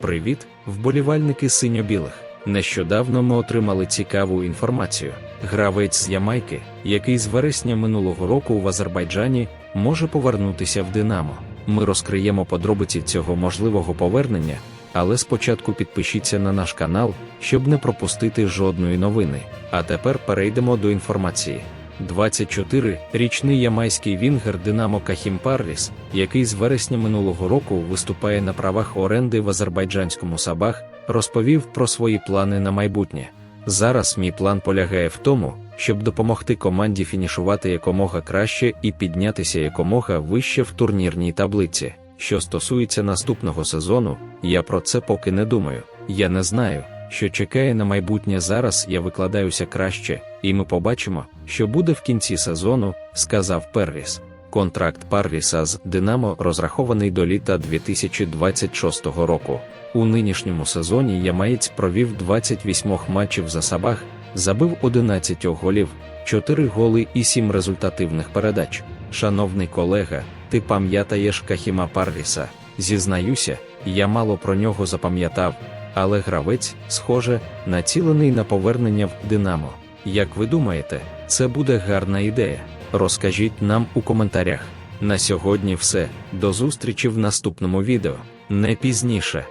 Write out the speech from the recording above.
Привіт, вболівальники синьо-білих. Нещодавно ми отримали цікаву інформацію. Гравець з Ямайки, який з вересня минулого року в Азербайджані, може повернутися в Динамо. Ми розкриємо подробиці цього можливого повернення, але спочатку підпишіться на наш канал, щоб не пропустити жодної новини. А тепер перейдемо до інформації. 24-річний ямайський вінгер Динамо Кахім Парліс, який з вересня минулого року виступає на правах оренди в азербайджанському Сабах, розповів про свої плани на майбутнє. Зараз мій план полягає в тому, щоб допомогти команді фінішувати якомога краще і піднятися якомога вище в турнірній таблиці. Що стосується наступного сезону, я про це поки не думаю. Я не знаю, що чекає на майбутнє зараз. Я викладаюся краще, і ми побачимо, що буде в кінці сезону, сказав Перліс. Контракт Парліса з Динамо розрахований до літа 2026 року. У нинішньому сезоні Ямаєць провів 28 матчів за Сабах, забив 11 голів, 4 голи і 7 результативних передач. Шановний колега, ти пам'ятаєш Кахіма Парліса? Зізнаюся, я мало про нього запам'ятав, але гравець, схоже, націлений на повернення в Динамо. Як ви думаєте, це буде гарна ідея? Розкажіть нам у коментарях. На сьогодні все. До зустрічі в наступному відео. Не пізніше.